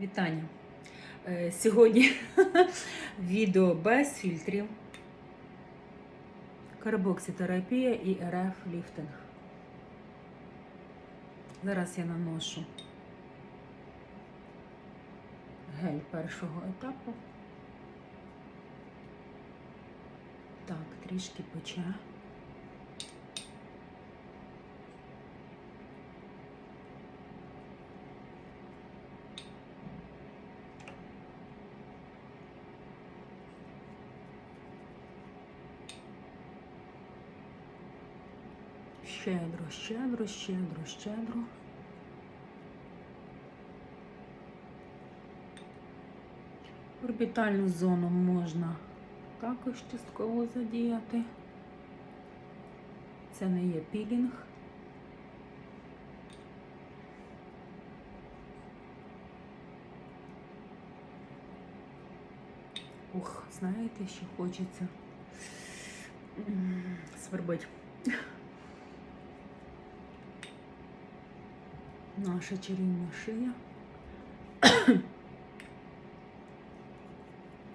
Вітання. Е, Сьогодні відео без фільтрів. Карбокситерапія і РФ ліфтинг. Зараз я наношу гель першого етапу. Так, трішки пече. Щедро, щедро, щедро, щедро. Орбітальну зону можна також частково задіяти. Це не є пілінг. Ух, знаєте, що хочеться свербить. Наша чарівна шия.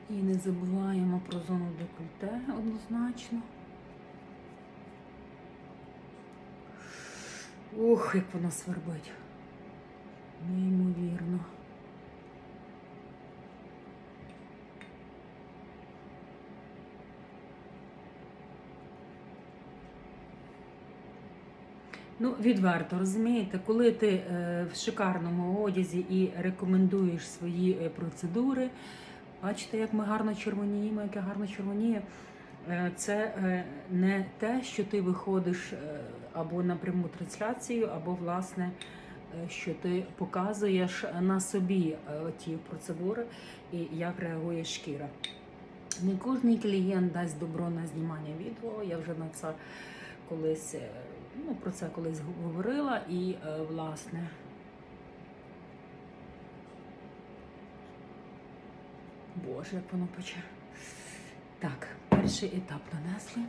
І не забуваємо про зону декольте однозначно. Ух, як воно свербить. Неймовірно. Ну, відверто, розумієте, коли ти е, в шикарному одязі і рекомендуєш свої е, процедури, бачите, як ми гарно червоніємо, яке гарно червоніє. Е, це не те, що ти виходиш або на пряму трансляцію, або, власне, що ти показуєш на собі ті процедури і як реагує шкіра. Не кожен клієнт дасть добро на знімання відео. Я вже на це колись е, ну, про це колись говорила і е, власне. Боже, як воно пече. Так, перший етап нанесли.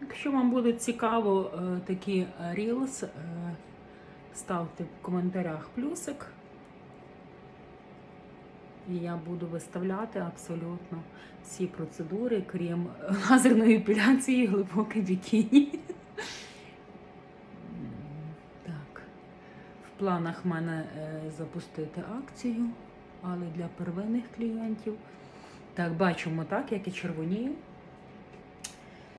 Якщо вам буде цікаво е, такі рілс, ставте в коментарях плюсик. І я буду виставляти абсолютно всі процедури, крім е, лазерної епіляції і глибоке бікіні. Так. В планах в мене е, запустити акцію, але для первинних клієнтів. Так, бачимо так, як і червонію.